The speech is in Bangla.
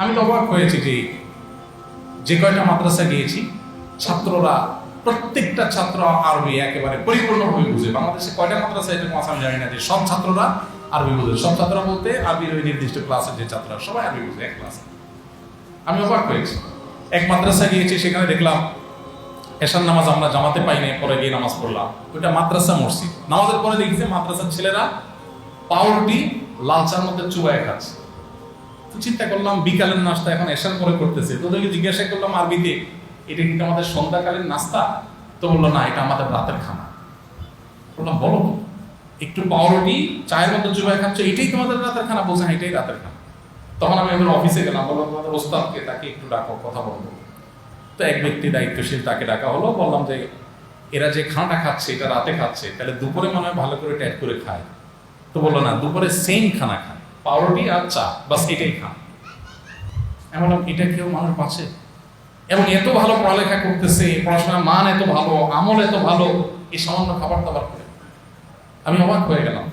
আমি তো অবাক হয়েছি যে যে কয়টা মাদ্রাসা গিয়েছি, ছাত্ররা, প্রত্যেকটা ছাত্র আরবি একেবারে পরিপূর্ণভাবে বুঝে। বাংলাদেশে কয়টা মাদ্রাসা এরকম আছে আমি জানি না যে সব ছাত্ররা আরবি বুঝে। সব ছাত্ররা বলতে আরবির ওই নির্দিষ্ট ক্লাসের যে ছাত্ররা, সবাই আরবি বুঝে, এক ক্লাসে আমি অবাক হয়েছি। এক মাদ্রাসা গিয়েছি, সেখানে দেখলাম এশার নামাজ আমরা জামাতে পাইনি পরে গিয়ে নামাজ পড়লাম। ওইটা মাদ্রাসা মসজিদ। নামাজের পরে দেখছি মাদ্রাসার ছেলেরা পাউরুটি লালচার মধ্যে চুবায় খাচ্ছে। চিন্তা করলাম, বিকালের নাস্তা এখন এশার পরে করতেছে। তোদেরকে জিজ্ঞাসা করলাম, আরবিতে, এটা কিন্তু আমাদের সন্ধ্যাকালীন নাস্তা? তো বলল, না, এটা আমাদের রাতের খানা। বললাম, বলো। একটু পাউরুটি, চায়ের মতো চুবাই খাচ্ছ, এটাই তোমাদের রাতের খানা? বলছে হ্যাঁ এটাই রাতের খানা। তখন আমি ওদের অফিসে গেলাম, বললাম, তোমাদের ওস্তাদকে তাকে একটু ডাকো, কথা বলব। তো এক ব্যক্তি দায়িত্বশীল তাকে ডাকা হলো, বললাম যে, এরা যে খানাটা খাচ্ছে, এটা রাতে খাচ্ছে, তাহলে দুপুরে মনে হয় ভালো করে ট্যাট করে খায়। তো বলল, না, দুপুরে সেম খানা খায়। পাউরুটি আর চা, বাস এটাই খান। এমন এটা কেউ মানুষ বাঁচে? এবং এত ভালো পড়ালেখা করতেছে, পড়াশোনার মান এত ভালো, আমল এত ভালো, এই সামান্য খাবার দাবার করে। আমি অবাক হয়ে গেলাম।